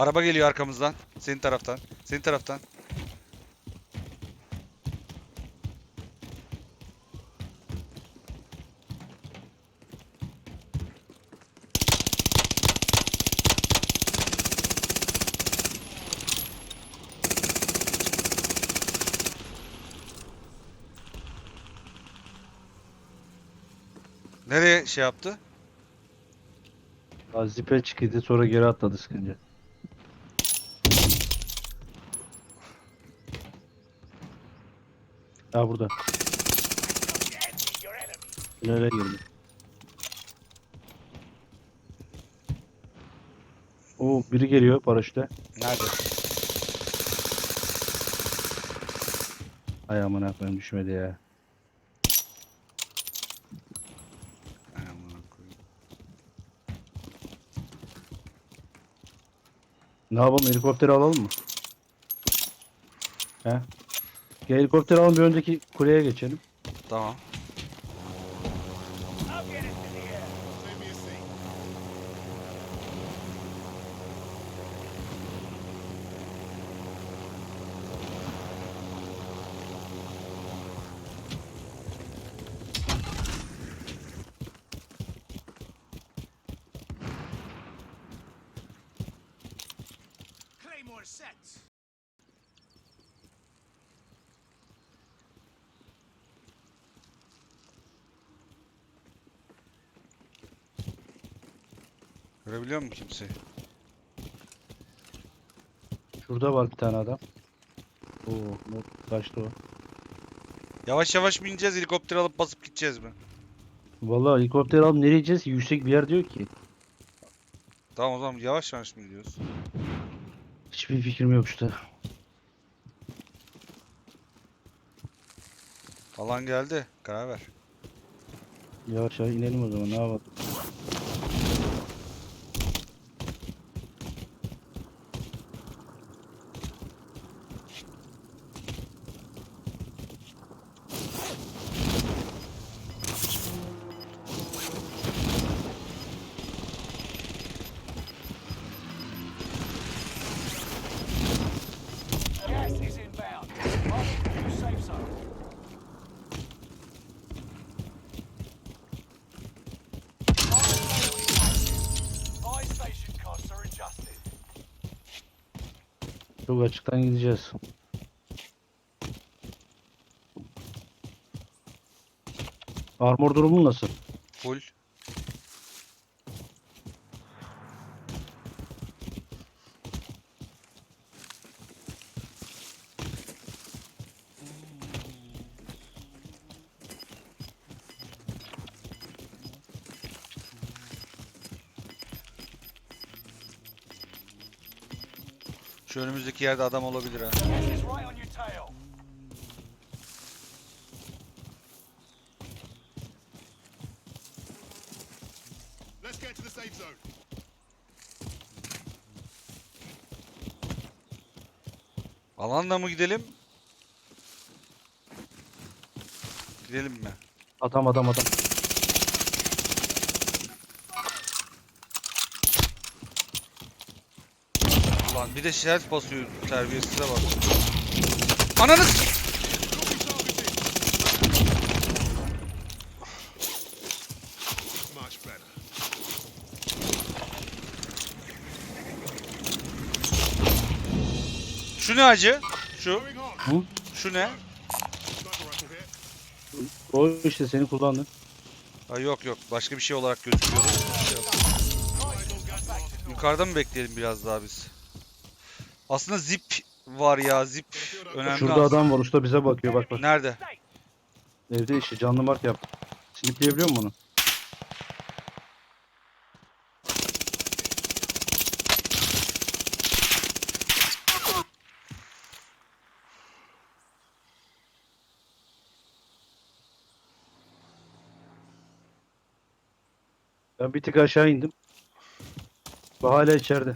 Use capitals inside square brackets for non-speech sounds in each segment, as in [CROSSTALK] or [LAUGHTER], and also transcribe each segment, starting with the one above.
Araba geliyor arkamızdan. Senin taraftan. Senin taraftan. Nereye şey yaptı? Ya zipe çıktı sonra geri atladı sıkınca. Ha burada. Tünele girdi. Oo biri geliyor paraşütle. Nerede? Ay aman düşmedi ya. Ne yapalım helikopteri alalım mı? He? Gel helikopteri alalım bir önceki kuleye geçelim. Tamam. Görebiliyor musun kimseyi? Şurada var bir tane adam. Oo, ne- kaçtı o. Yavaş yavaş mı ineceğiz helikopter alıp basıp gideceğiz mi? Vallahi helikopteri alıp nereye gideceğiz? Yüksek bir yer diyor ki. Tamam o zaman yavaş yavaş mı gidiyoruz? Hiçbir fikrim yok işte. Alan geldi. Karar ver. Yavaş yavaş inelim o zaman ne yapalım. Çok açıktan gideceğiz. Armor durumu nasıl? Full. Şu önümüzdeki yerde adam olabilir ha. Let's get to the safe zone. Alanla mı gidelim? Gidelim mi? Adam adam adam. Ulan bir de şerif basıyor terbiyesize bak. Ananı. Şu ne acı? Şu. Hı? Şu ne? O işte seni kullandın. Ha, yok yok başka bir şey olarak gözüküyordu. Yok. Yukarıda mı bekleyelim biraz daha biz? Aslında zip var ya zip önemli. Şurada aslında. adam var usta bize bakıyor bak bak. Nerede? Evde işte canlı mark yap. Snipleyebiliyor musun onu? Ben bir tık aşağı indim. Bu hala içeride.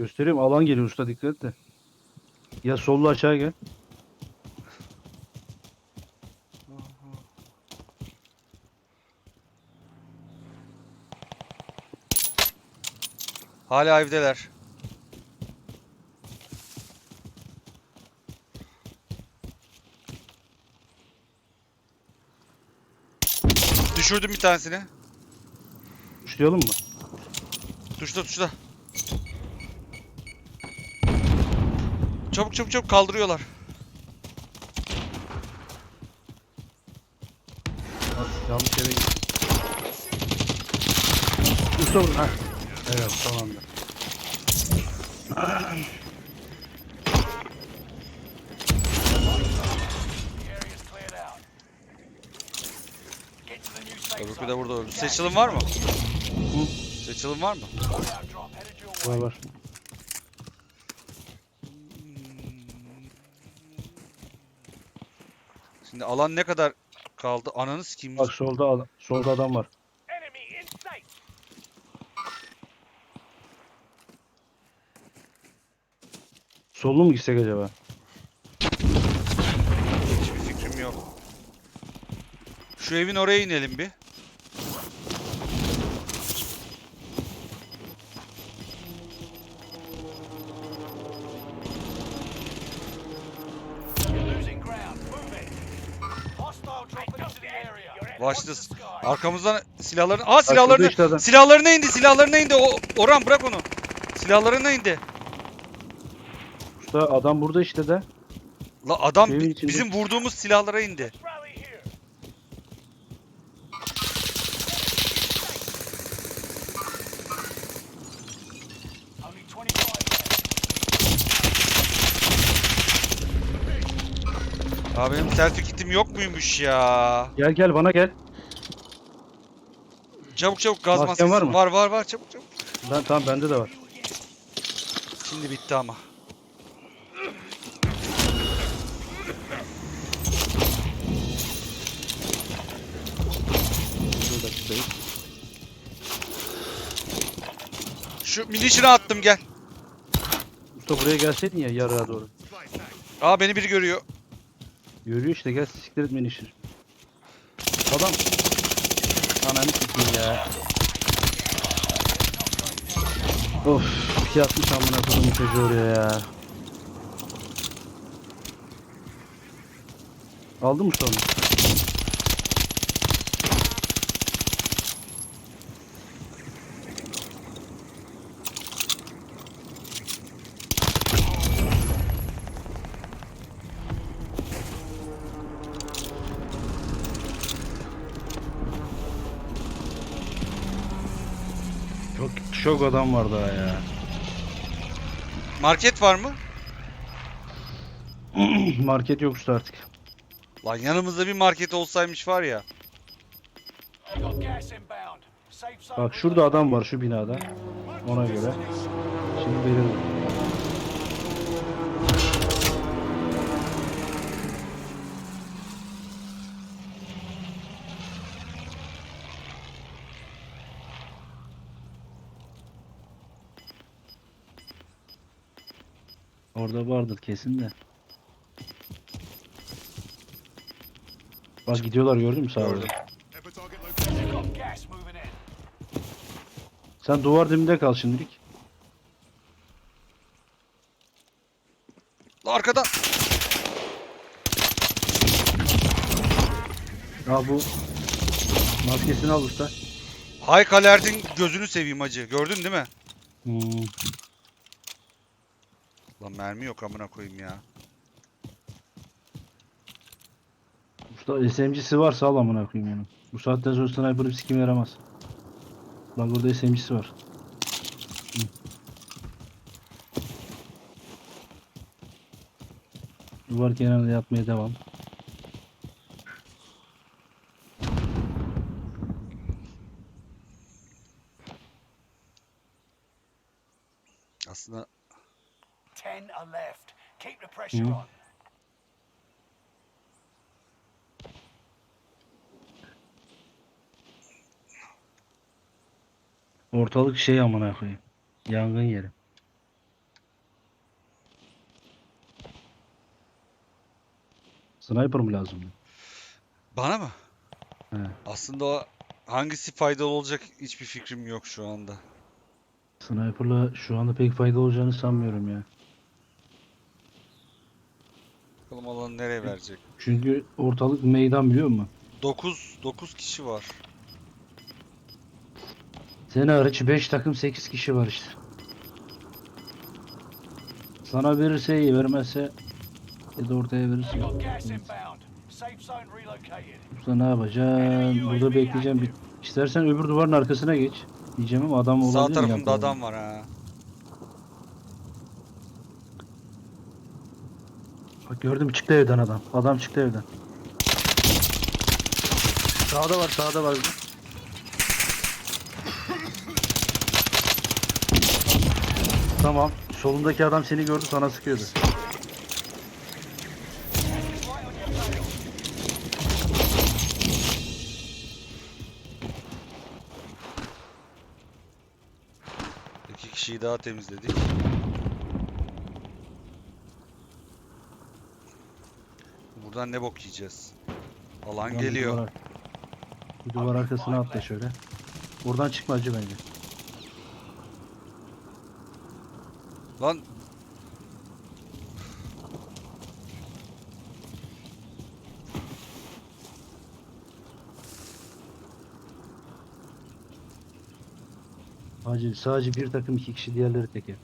Göstereyim alan geliyor usta dikkat et de. Ya sollu aşağı gel. Hala evdeler. Düşürdüm bir tanesini. Tuşlayalım mı? Tuşla tuşla. Çabuk çabuk çabuk kaldırıyorlar. Bak, yanlış yere gittim. Usta vurun ha. Evet tamamdır. Öbürkü de burada öldü. Seçilim var mı? Hı. Seçilim var mı? Var var. Şimdi alan ne kadar kaldı? Ananı sikeyim. Bak solda adam, solda adam var. Sollu mu gitsek acaba? Hiçbir fikrim yok. Şu evin oraya inelim bir. Sky. Arkamızdan silahlarını... Aa silahlarını... işte adam. Silahlarına indi, silahlarına indi. O Orhan bırak onu. Silahlarına indi. Usta adam burada işte de. La adam Evin bi- içinde. bizim vurduğumuz silahlara indi. Abi benim selfie kitim yok muymuş ya? Gel gel bana gel. Çabuk çabuk gaz Masken maskesi. var mı? Var var var çabuk çabuk. Ben tamam bende de var. Şimdi bitti ama. Tutayım. Şu minişini attım gel. Usta buraya gelseydin ya yarığa doğru. Aa beni biri görüyor. Görüyor işte gel siktir etmeyin işi. Adam. Ananı sikeyim ya. Of yatmış amına kodumun çocuğu oraya ya. Aldın mı sonra? Çok çok adam var daha ya. Market var mı? [CLEARS THROAT] Market yok usta artık. Lan yanımızda bir market olsaymış var ya. Bak şurada adam var şu binada. Ona göre. Şimdi verelim. Orada vardır kesin de. Bak gidiyorlar gördün mü in. Sen duvar dibinde kal şimdilik. Lan arkadan. Ha bu maskesini al usta. Hayk Alert'in gözünü seveyim acı. Gördün değil mi? Hmm. Lan mermi yok amına koyayım ya. Usta SMG'si varsa al amına koyayım onu. Bu saatten sonra sniper bir sikim yaramaz. Bak burada SMG'si var. Hı. Duvar kenarında yatmaya devam. Aslında 10 are left. Keep the pressure Mhm. on. Ortalık şey amına koyayım. Yangın yeri. Sniper mı lazım? bana mı? He. Aslında o hangisi faydalı olacak hiçbir fikrim yok şu anda. Sniper'la şu anda pek fayda olacağını sanmıyorum ya. Bakalım alanı nereye verecek. Çünkü ortalık meydan biliyor musun? 9 9 kişi var. Seni hariç 5 takım 8 kişi var işte. Sana verirse iyi vermezse ya da ortaya verirse. Usta ne yapacaksın? Burada bekleyeceğim. Bir... İstersen öbür duvarın arkasına geç. Diyeceğim ama adam olabilir Sağ tarafımda adam var ha. Bak gördüm çıktı evden adam. Adam çıktı evden. Sağda var sağda var. Tamam. Solundaki adam seni gördü sana sıkıyordu. İki kişiyi daha temizledik. Buradan ne bok yiyeceğiz? Alan Lan bir geliyor. duvar ar- Bir duvar arkasına atla şöyle. Buradan çıkma acı bence. Lan Hacı sadece bir takım iki kişi diğerleri teker.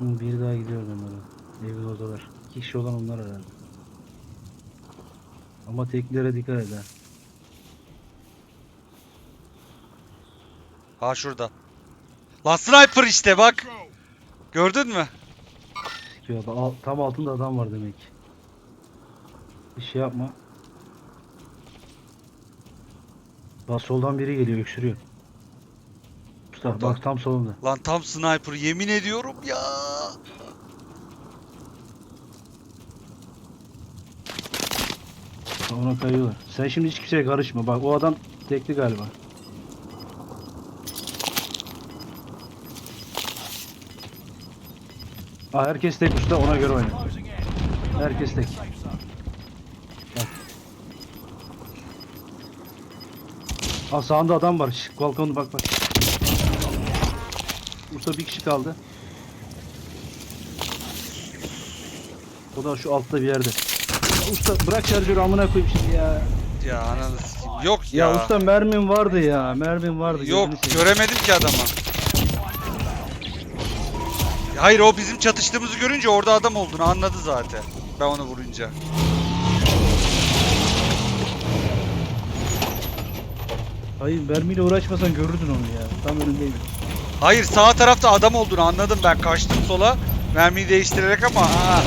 Bir daha gidiyor onlara. Odalar. İki kişi olan onlar herhalde. Ama teklere dikkat et ha. şurada. Lan sniper işte bak. Gördün mü? Sikiyor. Al- tam altında adam var demek. Bir şey yapma. Bak soldan biri geliyor öksürüyor. Usta Orada. bak tam solunda. Lan tam sniper yemin ediyorum ya. Ona kayıyorlar. Sen şimdi hiç kimseye karışma. Bak o adam tekli galiba. Aa, herkes tek usta ona göre oyna. Herkes tek. Zone. Aa sağında adam var. Şş, balkonda bak bak. Usta bir kişi kaldı. O da şu altta bir yerde. Usta bırak şarjörü amına koyayım şimdi ya. Ya ananı sikeyim. Yok ya. Ya, usta mermim vardı ya. Mermim vardı. Yok gözünü seveyim. göremedim ki adamı. Hayır o bizim çatıştığımızı görünce orada adam olduğunu anladı zaten. Ben onu vurunca. Hayır mermiyle uğraşmasan görürdün onu ya. Tam önündeydi. Hayır sağ tarafta adam olduğunu anladım ben kaçtım sola. Mermiyi değiştirerek ama aa,